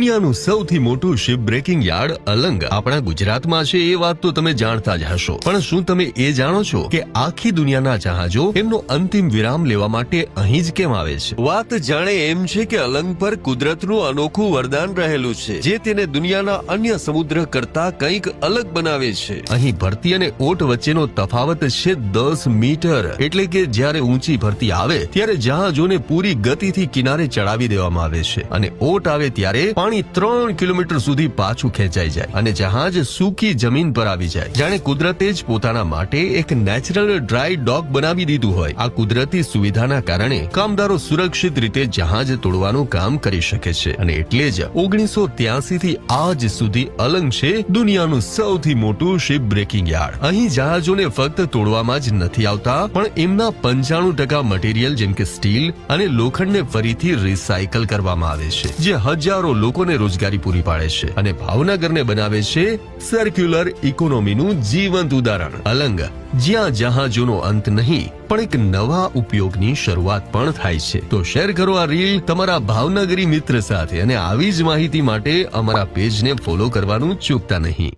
દુનિયાનું સૌથી મોટું શિપ બ્રેકિંગ યાર્ડ અલંગ. આપણા ગુજરાતમાં છે એ વાત તો તમે જાણતા જ હશો. પણ શું તમે એ જાણો છો કે આખી દુનિયાના જહાજો એમનો અંતિમ વિરામ લેવા માટે અહીં જ કેમ આવે છે? વાત જાણે એમ છે કે અલંગ પર કુદરતનું અનોખું વરદાન રહેલું છે, જે તેને દુનિયાના અન્ય સમુદ્ર કરતા કંઈક અલગ બનાવે છે. અહીં ભરતી અને ઓટ વચ્ચેનો તફાવત છે દસ મીટર. એટલે કે જ્યારે ઊંચી ભરતી આવે, ત્યારે જહાજોને પૂરી ગતિથી કિનારે ચડાવી દેવામાં આવે છે. અને ઓટ આવે ત્યારે પાણી ત્રણ કિલોમીટર સુધી પાછું ખેંચાઈ જાય અને જહાજ સૂકી જમીન પર આવી જાય. જાણે કુદરતે જ પોતાના માટે એક નેચરલ ડ્રાય ડોક બનાવી દીધું હોય. આ કુદરતી સુવિધાના કારણે કામદારો સુરક્ષિત રીતે જહાજ તોડવાનું કામ કરી શકે છે અને એટલે જ ઓગણીસો ત્યાસી થી આજ સુધી અલંગ છે દુનિયાનું સૌથી મોટું શિપ બ્રેકિંગ યાર્ડ. અહીં જહાજોને ફક્ત તોડવામાં જ નથી આવતા, પણ એમના પંચાણું ટકા મટીરિયલ જેમ કે સ્ટીલ અને લોખંડને ફરીથી રિસાયકલ કરવામાં આવે છે, જે હજારો લોકોને રોજગારી પૂરી પાડે છે અને ભાવનગરને બનાવે છે સર્ક્યુલર ઇકોનોમીનું જીવંત ઉદાહરણ. અલંગ, જ્યાં જહાજોનો અંત નહીં, પણ એક નવા ઉપયોગની શરૂઆત પણ થાય છે. તો શેર કરો આ રીલ તમારા ભાવનગરી મિત્ર સાથે અને આવી જ માહિતી માટે અમારા પેજને ફોલો કરવાનું ચૂકતા નહીં.